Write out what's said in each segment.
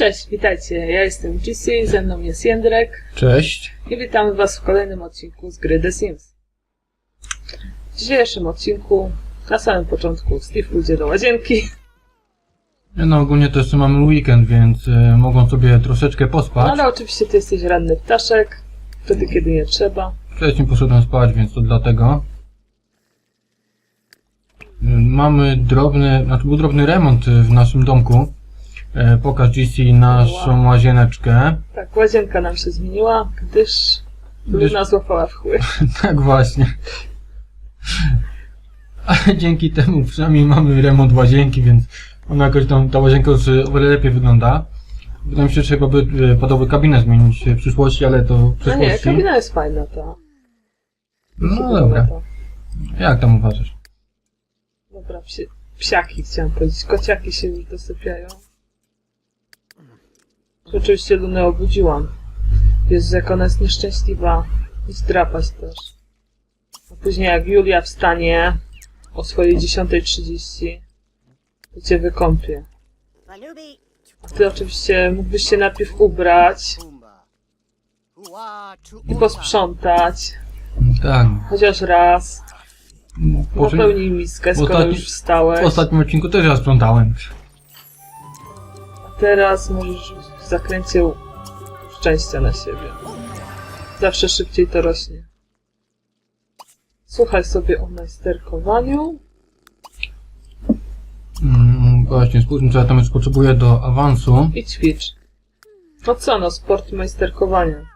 Cześć, witajcie. Ja jestem GC, ze mną jest Jędrek Cześć. i witamy Was w kolejnym odcinku z gry The Sims. W dzisiejszym odcinku, na samym początku, Steve pójdzie do łazienki. No ogólnie to jeszcze mamy weekend, więc y, mogą sobie troszeczkę No, pospać. ale oczywiście Ty jesteś ranny ptaszek, wtedy kiedy nie trzeba. Wcześniej poszedłem spać, więc to dlatego. Y, Mamy drobny, znaczy był drobny remont y, w naszym domku. E, Pokaż GC naszą łazieneczkę. Tak, łazienka nam się zmieniła, gdyż Gdyż- Luna złapała w chły. Tak właśnie. Ale dzięki temu przynajmniej mamy remont łazienki, więc ona jakoś tam, ta łazienka już o wiele lepiej wygląda. Wydaje mi się, że chyba by y, podobny kabinę zmienić w przyszłości, ale to w No przyszłości. nie, kabina jest fajna ta. No dobra. ta. Jak tam uważasz? Dobra, psi, psiaki chciałam powiedzieć. Kociaki się już dosypiają. Oczywiście Lunę obudziłam. Jezu, jak ona jest nieszczęśliwa. I zdrapać też. A później jak Julia wstanie o swojej 10.30, to cię wykąpie. A ty oczywiście mógłbyś się najpierw ubrać i posprzątać. Tak. Chociaż raz. Po, Napełnij miskę, skoro ostatni- już wstałeś. w ostatnim odcinku też ja sprzątałem. Teraz możesz zakręcie szczęścia na siebie. Zawsze szybciej to rośnie. Słuchaj sobie o majsterkowaniu. Mm, właśnie, spójrzmy co ja tam jeszcze potrzebuję do awansu. i ćwicz. No co no, sport majsterkowania.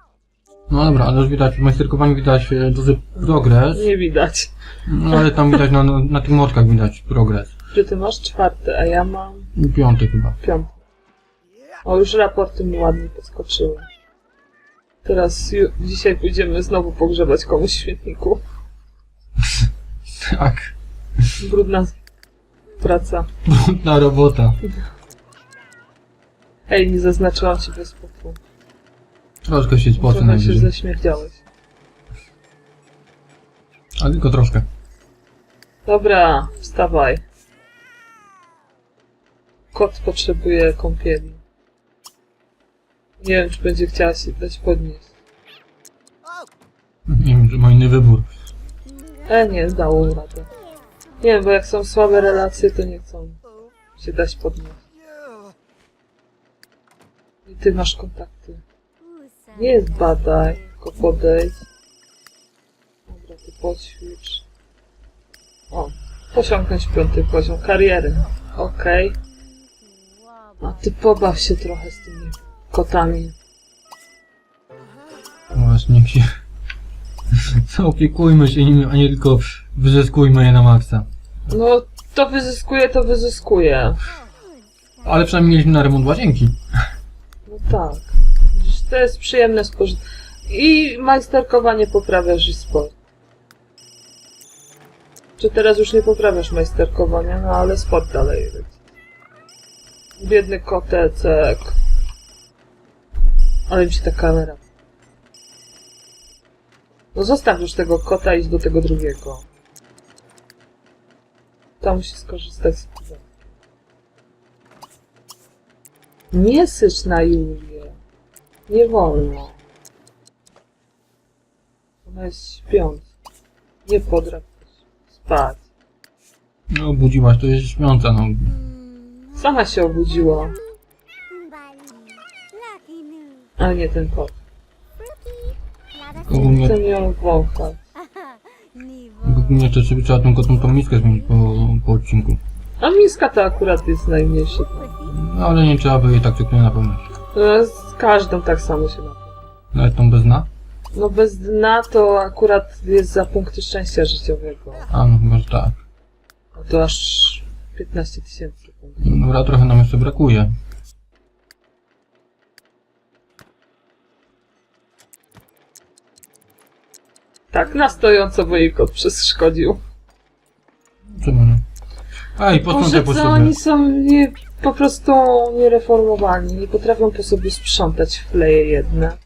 No dobra, ale już widać, w majsterkowaniu widać e, duży progres. Nie widać. No ale tam widać, na, na, na tych moczkach widać progres. Że ty masz czwarte, a ja mam I Piąty chyba. piąte. O, już raporty mi ładnie podskoczyły. Teraz ju- dzisiaj pójdziemy znowu pogrzebać komuś w świetniku. Tak. Brudna praca. Brudna robota. Ej, nie zaznaczyłam ci bez potu. Troszkę się spocę Trochę się najwyżej. zaśmierdziałeś. Ale tylko troszkę. Dobra, wstawaj. Kot potrzebuje kąpieli. Nie wiem, czy będzie chciała się dać podnieść. Nie wiem, czy ma inny wybór. E, nie, dało radę. Nie wiem, bo jak są słabe relacje, to nie chcą się dać podnieść. I ty masz kontakty. Nie zbadaj, tylko podejdź. Dobra, ty poćwicz. O, osiągnąć piąty poziom kariery. Okej. A ty pobaw się trochę z tymi kotami. Właśnie, się... Zaopiekujmy się nimi, a nie tylko wyzyskujmy je na maksa. No, to wyzyskuje, to wyzyskuje. Ale przynajmniej mieliśmy na remont łazienki. No tak. To jest przyjemne spożycie. I majsterkowanie poprawiasz i sport. Czy teraz już nie poprawiasz majsterkowania, no ale sport dalej. Biedny kotecek. Ale mi się ta kamera. No zostaw już tego kota i idź do tego drugiego. Tam musi skorzystać z tego. Nie sycz na Julię. Nie wolno. Ona jest śpiąca. Nie podrap spać. No, obudziłaś, to jest śpiąca, no. Sama się obudziła, ale nie ten kot. Ogólnie, Chcę ją wąchać. ogólnie to sobie trzeba tą kotą tą miskę zmienić po, po odcinku. A miska to akurat jest najmniejszy. No, ale nie trzeba by jej tak ciągle napełniać. No, Z każdą tak samo się napełnia. Nawet tą bez dna? No bez dna to akurat jest za punkty szczęścia życiowego. A, no chyba, że tak. A to aż 15 tysięcy punktów. Dobra, trochę nam jeszcze brakuje. Tak, na stojąco, bo jej kot przeszkodził. Czemu nie? Ej, posprzątaj Może po co, sobie. oni są nie, po prostu niereformowani, nie potrafią po sobie sprzątać fleje jedne.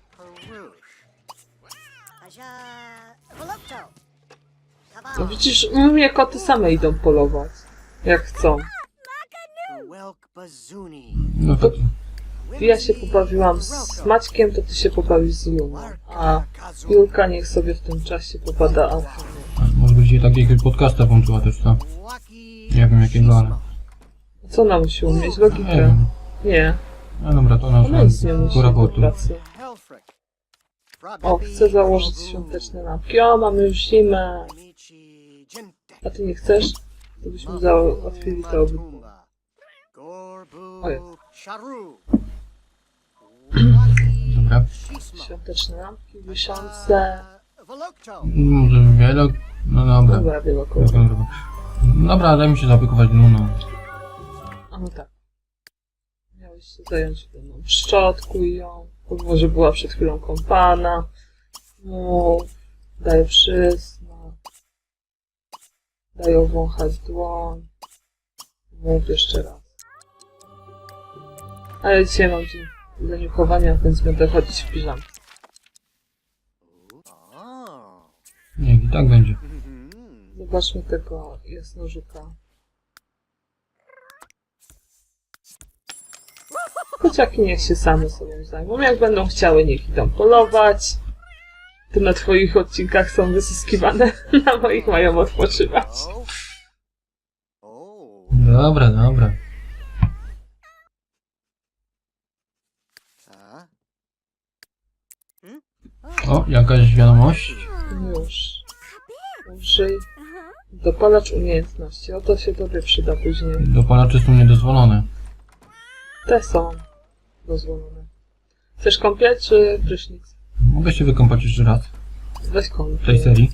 No widzisz, u mnie koty same idą polować, jak chcą. No tak. Ja się pobawiłam z Maćkiem, to ty się pobawisz z Luną. A Julka niech sobie w tym czasie popada Alfie. Może być tak jakiegoś podcasta włączyła też, co? Nie wiem jakiego, ale... Co ona musi umieć? Nie Logikę? wiem. Nie, No dobra, to ona ona nic nie musi do pracy. O, chcę założyć świąteczne lampki. O, mamy już zimę. A ty nie chcesz? To byśmy załatwili to obydwu. Ojej. Dobra. Świąteczne lampki wiszące. Może wiele... No dobra. Dobra, Dobra, wielokolorowe. dobra. Dobra, daj mi się zaopiekować Luną. A no tak. Miałeś się zająć mną szczotkuj ją. Pomimo, że była przed chwilą kąpana. Mów. Daj przysmak. Daj owąchać dłoń. Mów jeszcze raz. Ale dzisiaj mam dzień zaniuchowania, więc będę chodzić w piżamce. Niech i tak będzie. Zobaczmy tego jasnożuka. Kociaki niech się same sobą zajmą. Jak będą chciały, niech idą polować. Ty na twoich odcinkach są wyzyskiwane, na moich mają odpoczywać. Dobra, dobra. O, jakaś wiadomość. Już. Użyj. Dopalacz umiejętności. O to się tobie przyda później. Dopalacze są niedozwolone. Te są dozwolone. Chcesz kąpiel czy prysznic? Mogę się wykąpać jeszcze raz Weź w tej kąpiel. serii.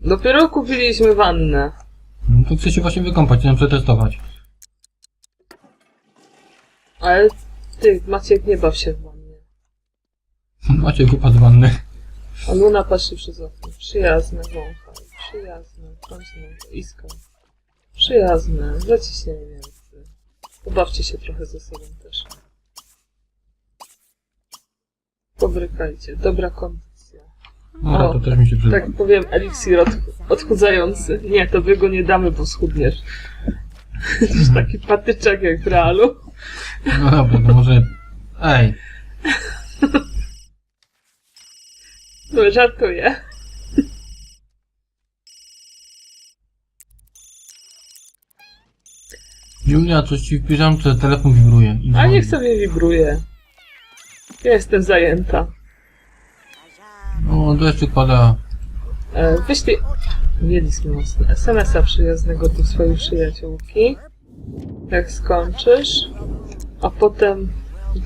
Dopiero kupiliśmy wannę. No to chcę się właśnie wykąpać, chcę przetestować. Ale ty, Maciek, nie baw się w wannie. Macie kupa z wanny. A Luna patrzy przez okno. Przyjazne, wąchaj. Przyjazne, kąsne, iskra. Przyjazne, zaciśnienie mięsy. Pobawcie się trochę ze sobą też. Pobrykajcie. Dobra kondycja. Dobra, O, to też mi się przyda. Tak powiem, eliksir od, odchudzający. Nie, to wy go nie damy, bo schudniesz. Jesteś taki patyczek jak w realu. No dobra, to może... Ej, No, żartuję. Julia, coś ci w piżamce, telefon wibruje. I A dzwoni. niech sobie wibruje. Ja jestem zajęta. O, deszczyk pada. E, wyślij... Mieliśmy mocno SMS-a przyjaznego do swojej przyjaciółki. Jak skończysz. A potem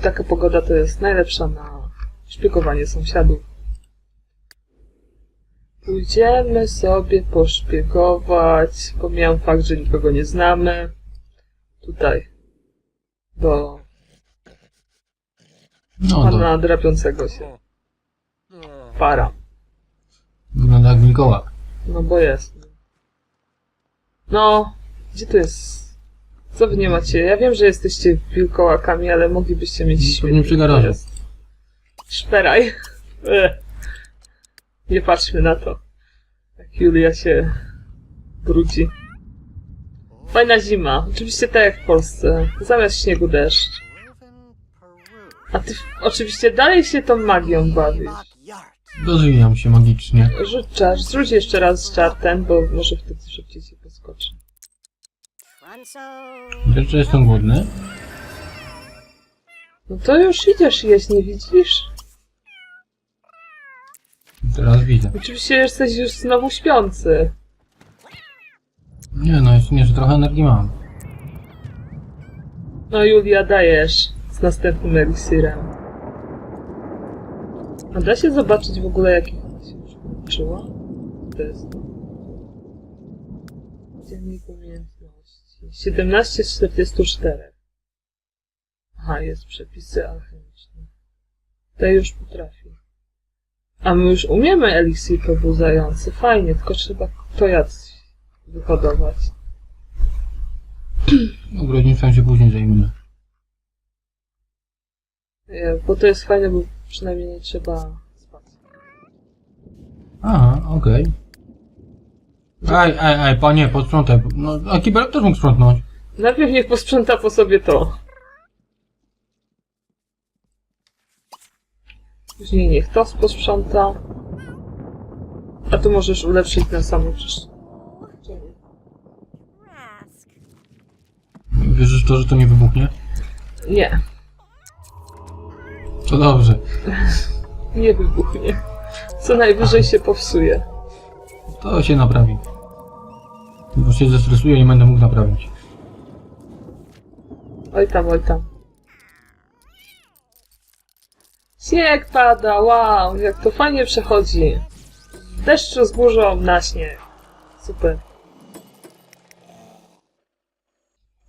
taka pogoda to jest najlepsza na szpiegowanie sąsiadów. Pójdziemy sobie poszpiegować. Pomijam fakt, że nikogo nie znamy. Tutaj. Do No to pana drapiącego się. Para. wygląda jak wilkołak. No bo jest. No, gdzie tu jest? Co wy nie macie? Ja wiem, że jesteście wilkołakami, ale moglibyście mieć świetny przy garażu. Szperaj. Nie patrzmy na to. Jak Julia się brudzi. Fajna zima. Oczywiście tak jak w Polsce. Zamiast śniegu deszcz. A ty oczywiście dalej się tą magią bawisz. Rozwijam się magicznie. Rzuć czar. Zrzuć jeszcze raz czar ten, bo może wtedy szybciej ci poskoczy. Jeszcze jestem głodny. No to już idziesz jeść, nie widzisz? Teraz widzę. Oczywiście jesteś już znowu śpiący. Nie no, jeszcze nie, że trochę energii mam. No Julia, dajesz z następnym eliksirem. A da się zobaczyć w ogóle jakich ona się już nauczyła? To jest. Dziennik umiejętności. 17 z 44. Aha, jest przepisy alchemiczne. To już potrafi. A my już umiemy eliksir pobudzający. Fajnie, tylko trzeba to jad wyhodować. Ogrodnictwem się później zajmiemy. Nie, Bo to jest fajne, bo przynajmniej nie trzeba spać. Aha, okej. Aj, aj, aj, panie, posprzątaj. No, a też mógł sprzątnąć. Najpierw niech posprząta po sobie to. Później niech to posprząta. A tu możesz ulepszyć ten samolot. Wierzysz w to, że to nie wybuchnie? Nie, To dobrze. nie wybuchnie. Co najwyżej się popsuje. To się naprawi. Bo się zestresuję i nie będę mógł naprawić. Oj tam, oj tam. Śnieg pada, wow, jak to fajnie przechodzi. Deszczu z burzą na śnieg. Super.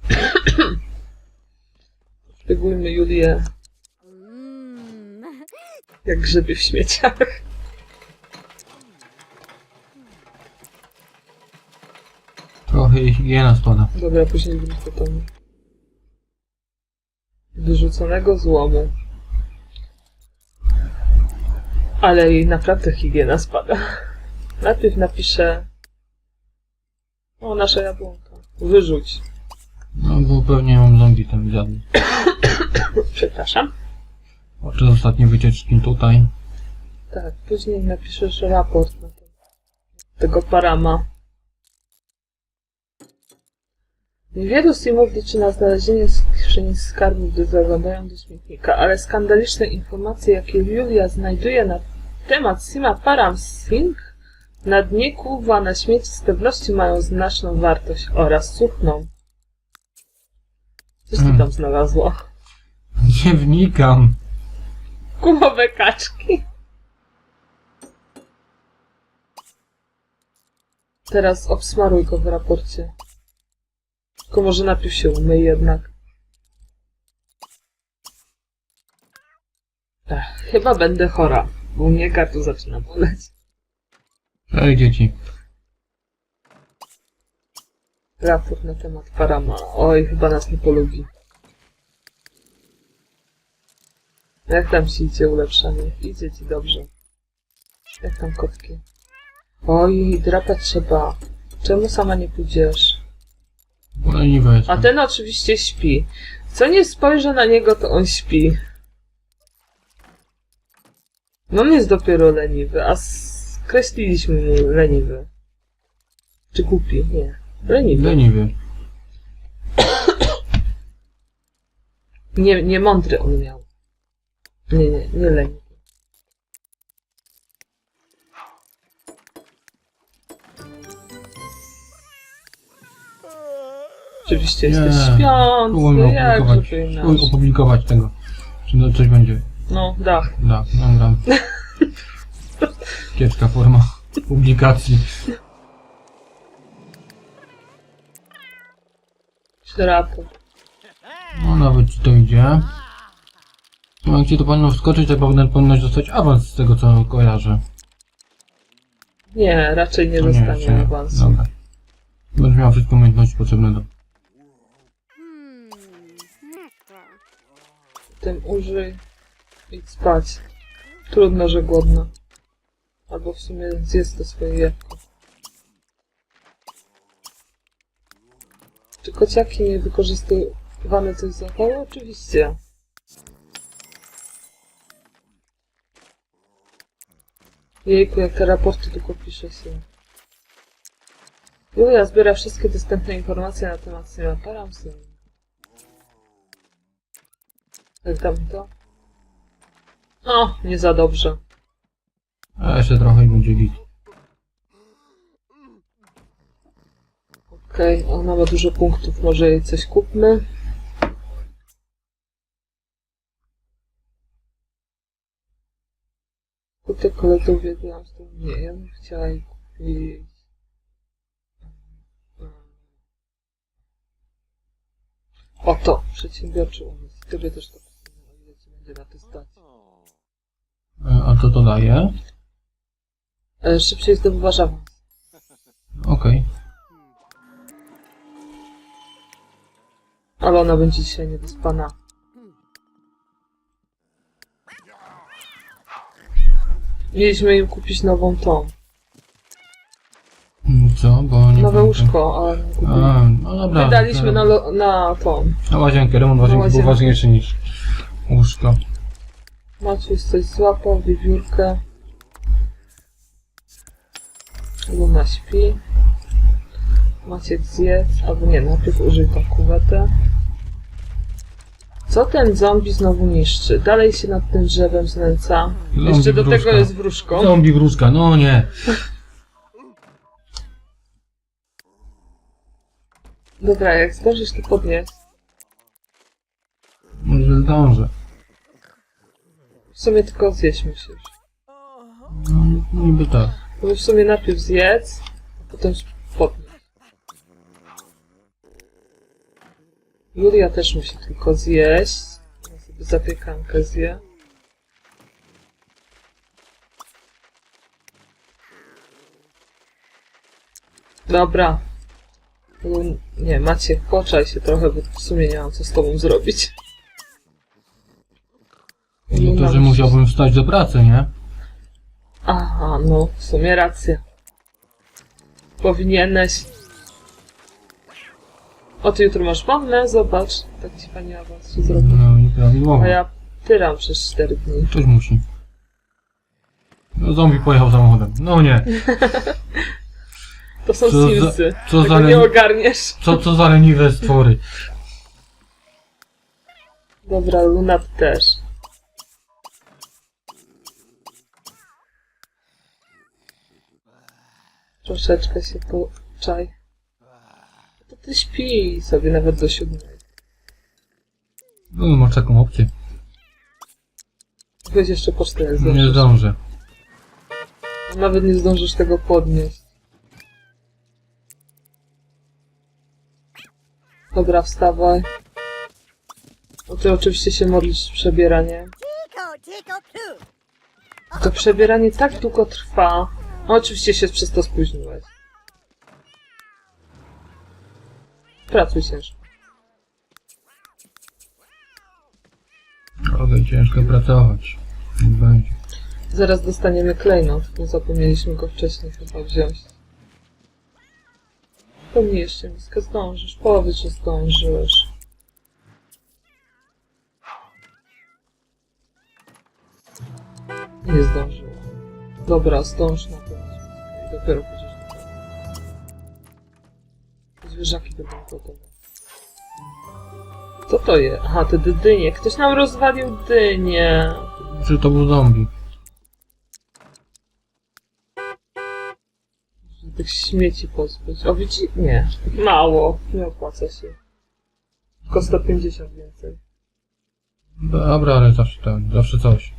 Szpiegujmy Julię Mmm. jak grzyby w śmieciach. Trochę jej higiena spada. Dobra, później do domu. Wyrzuconego złomu. Ale jej naprawdę higiena spada. Najpierw napiszę... O, nasza jabłonka. Wyrzuć. No bo pewnie mam zombie tam zjadł. Przepraszam. Oczy ostatnie wycieczki tutaj. Tak, później napiszesz raport na ten, tego parama. Wielu streamów liczy na znalezienie skrzyni skarbów, gdy zaglądają do śmietnika, ale skandaliczne informacje, jakie Julia znajduje na temat Sima Param Singh na dnie kuwa na śmieci z pewnością mają znaczną wartość oraz suchną. Coś ty Hmm. tam znalazła? Nie wnikam. Gumowe kaczki. Teraz obsmaruj go w raporcie. Tylko może najpierw się umyj jednak. Ech, chyba będę chora, bo mnie gardło zaczyna boleć. Ej dzieci. Raport na temat Parama. Oj, chyba nas nie polubi. Jak tam ci idzie ulepszanie? Idzie ci dobrze. Jak tam kotki? Oj, drapać trzeba. Czemu sama nie pójdziesz? Leniwe jest. A ten oczywiście śpi. Co nie spojrzę na niego, to on śpi. No on jest dopiero leniwy, a skreśliliśmy mu leniwy. Czy głupi? Nie. Leniwy. Leniwy. Nie, nie mądry on miał. Nie, nie, nie leniwy. Oczywiście jesteś śpiący, jak opublikować, opublikować tego. Czy to coś będzie? No, dach. Da, dobra. Kiepska forma publikacji. Raport. No nawet ci to idzie. No jak ci to powinno wskoczyć, to powinien, powinnoś dostać awans z tego co kojarzę. Nie, raczej nie dostanie jeszcze nie. awansu. Dobra. Będziesz miał wszystkie umiejętności potrzebne do... Tym użyj. Idź spać. Trudno, że głodna. Albo w sumie zjedz to swoje jabłko. Czy kociaki nie wykorzystywane coś zachowały? Oczywiście. Jejku, jak te raporty tylko pisze się. Julia zbiera wszystkie dostępne informacje na temat Sima Paramsy. Jak to? O, nie za dobrze. A jeszcze trochę i będzie git. Okej, ona ma dużo punktów, może jej coś kupmy. Uwielbiałam z tym. Nie, ja bym chciała jej kupić. Oto, przedsiębiorczy umysł. Tobie też to pasuje, o ile ci będzie na to stać. E, A co to daje? E, szybciej zdobywasz awans. Okej. Ale ona będzie dzisiaj niewyspana. Mieliśmy im kupić nową tą. Mm, Co? Bo nie Nowe pamiętam. łóżko, ale nie. A, no dobra. Wydaliśmy na, lo- na tą. Na łazienkę. Remont łazienki był łazienkę. ważniejszy niż łóżko. Maciuś coś złapał, wiewiórkę. Luna śpi. Maciek zjedz, albo nie, najpierw użyj tą kuwetę. Co ten zombie znowu niszczy? Dalej się nad tym drzewem znęca. Zombie Jeszcze do tego wróżka. jest wróżką. Zombie wróżka, no nie. Dobra, jak zdążysz to podnieść. Może zdążę. W sumie tylko zjeść musisz. No, niby tak. Bo w sumie najpierw zjedz, a potem podnieść. Julia też musi tylko zjeść. Ja sobie zapiekankę zje. Dobra. Nie, Macie, poczaj się trochę, bo w sumie nie mam co z tobą zrobić. No to, że musiałbym wstać do pracy, nie? Aha, no, w sumie racja. Powinieneś. O, ty jutro masz wolne? Zobacz. Tak ci pani awans się zrobi. No i prawidłowo. A ja tyram przez 4 dni. Ktoś musi. No zombie pojechał samochodem. No nie. To są Co za- Simsy. co Tego za nie ogarniesz. Co, co za leniwe stwory. Dobra, Luna też. Troszeczkę się poczaj. To ty śpi sobie nawet do siódmej. No masz taką opcję. Weź jeszcze po cztery Nie zdążysz. zdążę. Nawet nie zdążysz tego podnieść. Dobra, wstawaj. O ty oczywiście się modlisz poo. To przebieranie tak długo trwa. Oczywiście się przez to spóźniłeś. Pracuj ciężko. Ale ciężko pracować. Nie będzie. Zaraz dostaniemy klejnot, bo zapomnieliśmy go wcześniej chyba wziąć. Pomnij jeszcze miskę, zdążysz. Powiedz, że zdążysz. Nie zdążyła. Dobra, zdąż na to. Dopiero tego. Zwierzaki będą gotowe. Co to jest? Aha, te dy- dynie. Ktoś nam rozwalił dynię. Czy to był zombie? Żeby tych śmieci pozbyć. O, widzi? Nie. Mało. Nie opłaca się. Tylko 150 więcej. Dobra, ale zawsze ten, zawsze coś.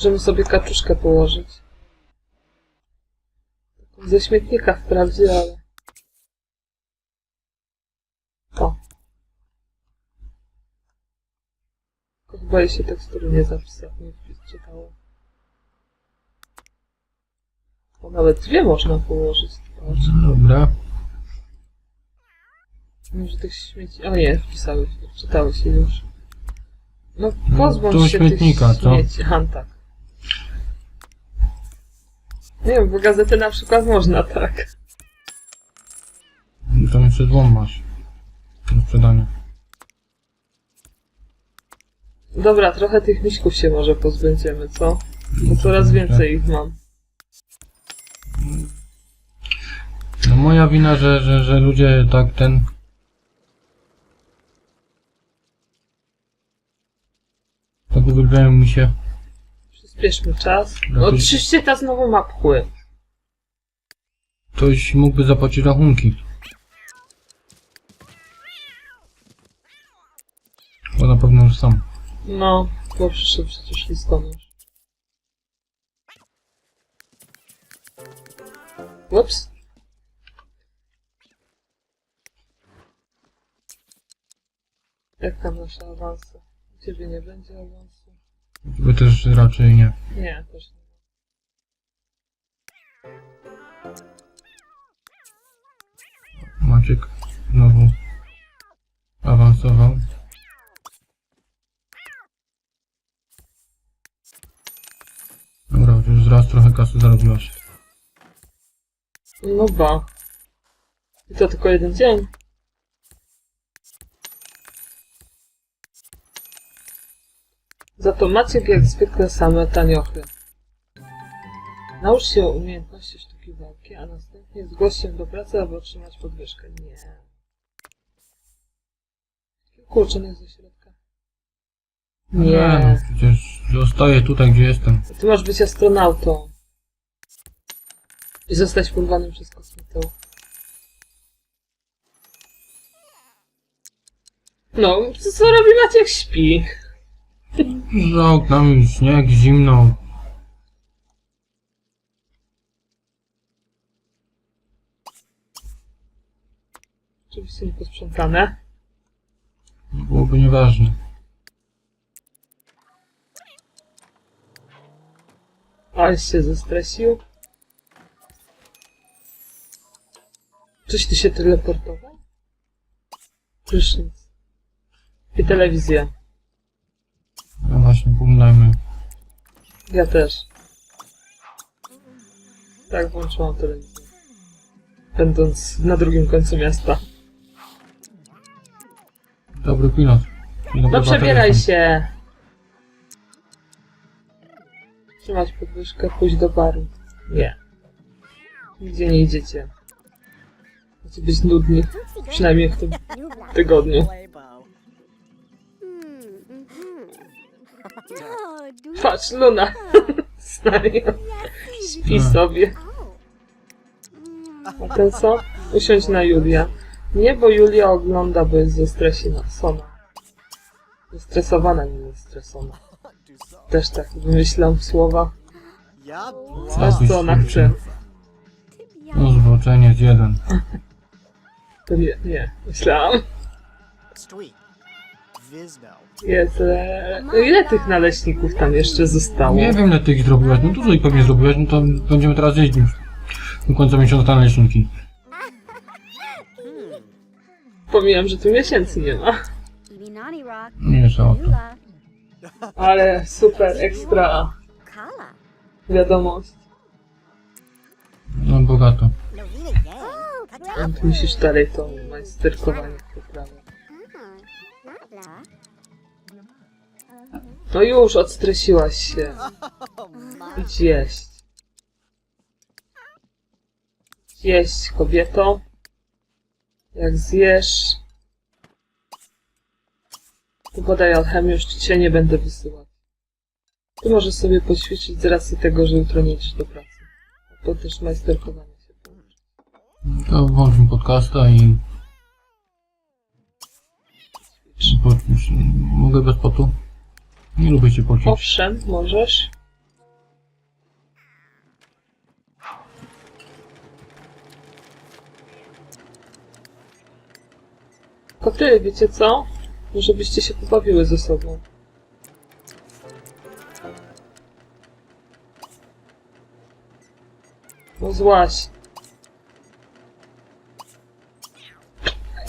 Możemy sobie kaczuszkę położyć. Ze śmietnika wprawdzie, ale... O. Tylko Chyba się tekstury nie zapisał, nie wczytało. O, nawet dwie można położyć. Patrz. Dobra. Może tych śmieci... O nie, wpisały się, wczytały się już. No No, pozbądź to się śmietnika, tych co? śmieci. Aha, tak. Nie wiem, bo gazety na przykład można tak. To jeszcze złom masz. Do sprzedania. Dobra, trochę tych miśków się może pozbędziemy, co? Bo coraz więcej ich mam. No moja wina, że, że, że ludzie tak ten... Tak uwielbiają mi się. Przyspieszmy czas. No, Lepiej- oczywiście ta znowu ma pchły. Ktoś mógłby zapłacić rachunki. Bo na pewno już sam. No, bo przyszedł przecież listonosz. Ups. Jak tam nasze awanse? U ciebie nie będzie awansu? Wy też raczej nie. Nie, też nie. Maciek znowu awansował. Dobra, już raz trochę kasy zarobiłaś. No ba. I to tylko jeden dzień. Za to Maciek jak zwykle same taniochy. Naucz się umiejętności sztuki walki, a następnie zgłoś się do pracy, aby otrzymać podwyżkę. Nie. Kilku uczonych ze środka. no, Nie. przecież zostaję tutaj, gdzie jestem. Ty masz być astronautą. I zostać porwanym przez kosmitę. No, co robi Maciek? Śpi. Za oknami śnieg, zimno. Oczywiście nieposprzątane. Byłoby nieważne. Ale się zestresił. Coś ty się teleportował? Prysznic. I telewizja. No właśnie, poglądajmy. Ja też. Tak, włączyłam telewizję. Będąc na drugim końcu miasta. Dobry pilot. Dzień dobry, No przebieraj się! Trzymać podwyżkę, pójść do baru. Nie. Nigdzie nie idziecie. Macie być nudni. Przynajmniej w tym tygodniu. Patrz, Luna! Znają. Śpi sobie. A ten co? Usiądź na Julia. Nie, bo Julia ogląda, bo jest zestresona. Zestresowana, nie zestresona. Też tak wymyślam słowa. A co ona chce? No jeden. To nie, nie. Myślałam. Sweet. Vizno. E, ile tych naleśników tam jeszcze zostało? Nie wiem ile tych zrobiłaś, no dużo ich pewnie zrobiłaś, no to będziemy teraz jeździć do końca miesiąca na leśniki. Pomijam, że tu miesięcy nie ma. Nie jest o to. Ale super, ekstra wiadomość. No bogato. Yang. Tu musisz dalej to majsterkowanie poprawiać. No już, odstresiłaś się. Idź jeść. Jeść, kobieto. Jak zjesz... To podaj alchemię, już cię nie będę wysyłać. Ty możesz sobie poćwiczyć z racji tego, że jutro nie idziesz do pracy. To też majsterkowanie się połączy. To włącz mi podcasta i... Po, mogę bez potu? Nie lubię się pocić. Owszem, możesz. Koty, wiecie co? Może byście się pobawiły ze sobą. No złaś.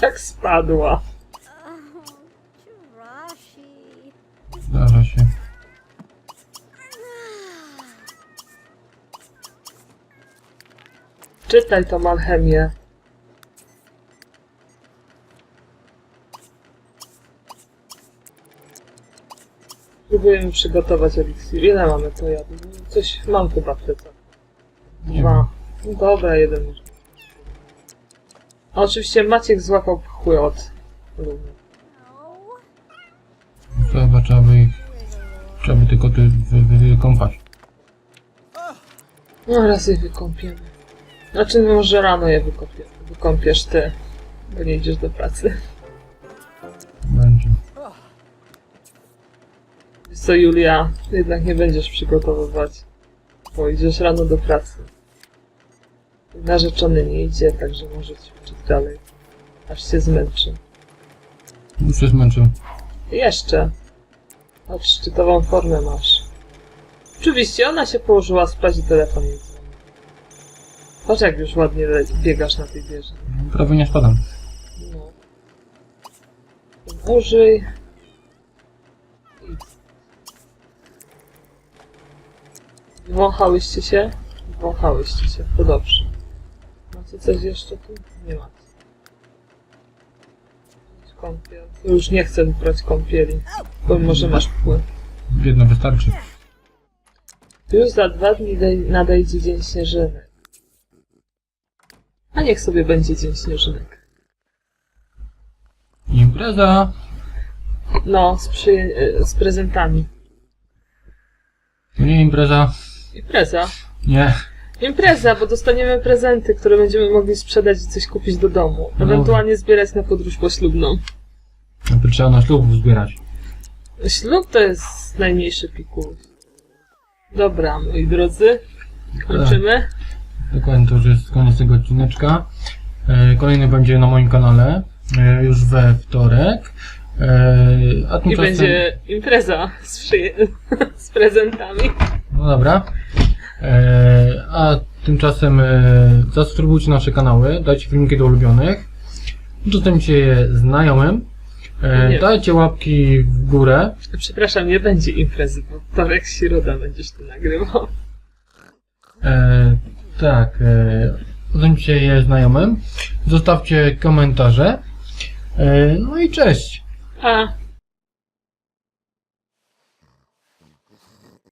Jak spadła. Czytaj tą alchemię. Próbujemy przygotować eliksir. Ile mamy to jadu? Coś mam chyba w plecach. Dwa. No dobra, jeden może. A oczywiście Maciek złapał pchły od. To chyba trzeba by ich... Trzeba by te koty wy, wy, wykąpać. No raz je wykąpiemy. Znaczy no, może rano je wykąpie, wykąpiesz ty, bo nie idziesz do pracy. Będzie. Wiesz co, Julia, jednak nie będziesz przygotowywać, bo idziesz rano do pracy. Narzeczony nie idzie, także może ćwiczyć dalej, aż się zmęczy. Już się zmęczył. Jeszcze, choć szczytową formę masz. Oczywiście, ona się położyła spać i telefon jej dzwoni. Patrz jak już ładnie biegasz na tej wieży. Prawie nie spadam. No. Użyj. I- Wąchałyście się? Wąchałyście się, to dobrze. Macie coś jeszcze tu? Nie macie. Kąpiel. Już nie chcę wybrać kąpieli, bo może masz pły. Jedno wystarczy. Już za dwa dni nadejdzie Dzień Śnieżynek. A niech sobie będzie Dzień Śnieżynek. Impreza. No, z, przy, e, z prezentami. Nie impreza. Impreza. Nie. Impreza, bo dostaniemy prezenty, które będziemy mogli sprzedać i coś kupić do domu. No. Ewentualnie zbierać na podróż poślubną. Najpierw trzeba na ślub zbierać. Ślub to jest najmniejszy pikuś. Dobra, moi drodzy. Kończymy. Dokładnie, to już jest koniec tego odcineczka. E, Kolejny będzie na moim kanale. e, Już we wtorek. E, A I tymczasem... będzie impreza z, przyje- z prezentami. No dobra. A tymczasem zasubskrybujcie nasze kanały, dajcie filmiki do ulubionych, udostępnijcie je znajomym, Nie. dajcie łapki w górę, Przepraszam, nie będzie imprezy, bo wtorek, środa będziesz tu nagrywał. E, tak, e, udostępnijcie je znajomym, zostawcie komentarze, e, no i cześć! A,